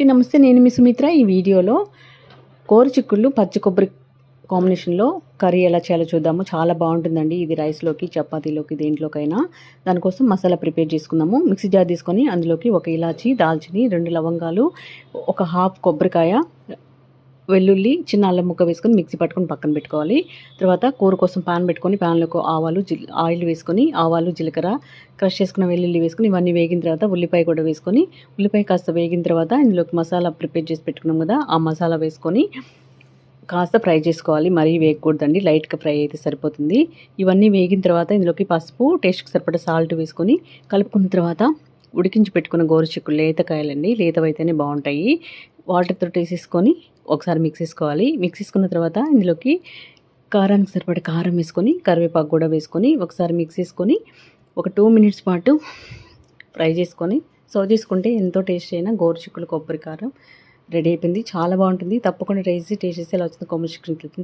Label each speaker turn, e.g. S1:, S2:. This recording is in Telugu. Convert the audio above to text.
S1: నమస్తే నేను మీ సుమిత్ర. ఈ వీడియోలో కోరు చిక్కుళ్ళు పచ్చి కొబ్బరి కాంబినేషన్లో కర్రీ ఎలా చేయాలో చూద్దాము. చాలా బాగుంటుందండి. ఇది రైస్లోకి చపాతీలోకి దేంట్లోకైనా. దానికోసం మసాలా ప్రిపేర్ చేసుకుందాము. మిక్సీ జార్ తీసుకొని అందులోకి ఒక ఇలాచి దాల్చిని రెండు లవంగాలు ఒక హాఫ్ కొబ్బరికాయ వెల్లుల్లి చిన్న అల్లం ముక్క వేసుకొని మిక్సీ పట్టుకొని పక్కన పెట్టుకోవాలి. తర్వాత కూర కోసం పాన్ పెట్టుకొని పాన్లోకి ఆవాలు ఆయిల్ వేసుకొని ఆవాలు జీలకర్ర క్రష్ చేసుకున్న వెల్లుల్లి వేసుకొని ఇవన్నీ వేగిన తర్వాత ఉల్లిపాయ కూడా వేసుకొని ఉల్లిపాయ కాస్త వేగిన తర్వాత ఇందులోకి మసాలా ప్రిపేర్ చేసి పెట్టుకున్నాం కదా ఆ మసాలా వేసుకొని కాస్త ఫ్రై చేసుకోవాలి. మరీ వేగకూడదండి లైట్గా ఫ్రై అయితే సరిపోతుంది. ఇవన్నీ వేగిన తర్వాత ఇందులోకి పసుపు టేస్ట్కి సరిపడా సాల్ట్ వేసుకొని కలుపుకున్న తర్వాత ఉడికించి పెట్టుకున్న గోరుచిక్కులు లేతకాయలండి లేతవైతేనే బాగుంటాయి. వాటర్తో వేసేసుకొని ఒకసారి మిక్స్ చేసుకోవాలి. మిక్స్ చేసుకున్న తర్వాత ఇందులోకి కారానికి సరిపడా కారం వేసుకొని కరివేపాకు కూడా వేసుకొని ఒకసారి మిక్స్ చేసుకొని ఒక టూ మినిట్స్ పాటు ఫ్రై చేసుకొని సర్వ్ చేసుకుంటే ఎంతో టేస్ట్ అయినా గోరుచిక్కులు కొబ్బరి కారం రెడీ అయిపోయింది. చాలా బాగుంటుంది. తప్పకుండా రైస్ టేస్ట్ చేసి ఎలా వచ్చింది కామెంట్ సెక్షన్